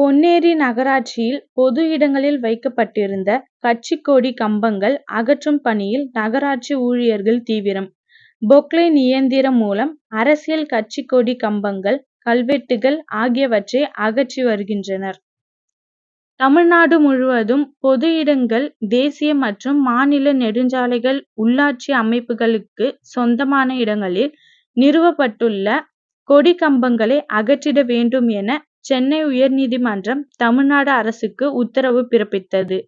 பொன்னேரி நகராட்சியில் பொது இடங்களில் வைக்கப்பட்டிருந்த கட்சிக் கொடி கம்பங்கள் அகற்றும் பணியில் நகராட்சி ஊழியர்கள் தீவிரம். பொக்லைன் இயந்திரம் மூலம் அரசியல் கட்சி கொடி கம்பங்கள், கல்வெட்டுகள் ஆகியவற்றை அகற்றி வருகின்றனர். தமிழ்நாடு முழுவதும் பொது இடங்கள், தேசிய மற்றும் மாநில நெடுஞ்சாலைகள், உள்ளாட்சி அமைப்புகளுக்கு சொந்தமான இடங்களில் நிறுவப்பட்டுள்ள கொடி கம்பங்களை அகற்றிட வேண்டும் என சென்னை உயர்நீதிமன்றம் தமிழ்நாடு அரசுக்கு உத்தரவு பிறப்பித்தது.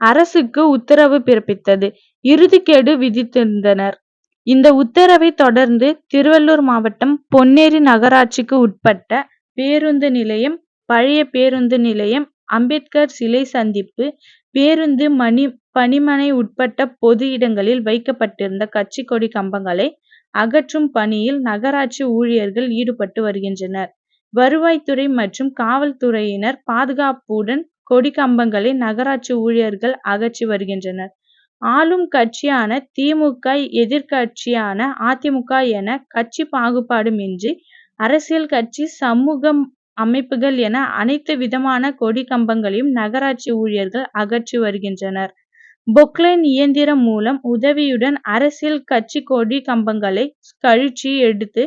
அரசுக்கு உத்தரவு பிறப்பித்தது. இறுதிக்கேடு விதித்திருந்தனர். இந்த உத்தரவை தொடர்ந்து திருவள்ளூர் மாவட்டம் பொன்னேரி நகராட்சிக்கு உட்பட்ட பேருந்து நிலையம், பழைய பேருந்து நிலையம், அம்பேத்கர் சிலை சந்திப்பு, பேருந்து மணி பணிமனை உட்பட்ட பொது இடங்களில் வைக்கப்பட்டிருந்த கட்சி கொடி கம்பங்களை அகற்றும் பணியில் நகராட்சி ஊழியர்கள் ஈடுபட்டு வருகின்றனர். வருவாய்த்துறை மற்றும் காவல்துறையினர் பாதுகாப்புடன் கொடி கம்பங்களை நகராட்சி ஊழியர்கள் அகற்றி வருகின்றனர். ஆளும் கட்சியான திமுக எதிர்கட்சியான அதிமுக எதிர்க்கட்சியான என கட்சி பாகுபாடுமின்றி அரசியல் கட்சி, சமூக அமைப்புகள் என அனைத்து விதமான கொடி கம்பங்களையும் நகராட்சி ஊழியர்கள் அகற்றி வருகின்றனர். பொக்லைன் இயந்திரம் மூலம் உதவியுடன் அரசியல் கட்சி கொடி கம்பங்களை கழற்றி எடுத்து,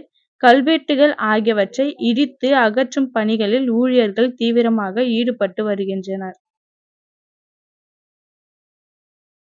கல்வெட்டுகள் ஆகியவற்றை இடித்து அகற்றும் பணிகளில் ஊழியர்கள் தீவிரமாக ஈடுபட்டு வருகின்றனர்.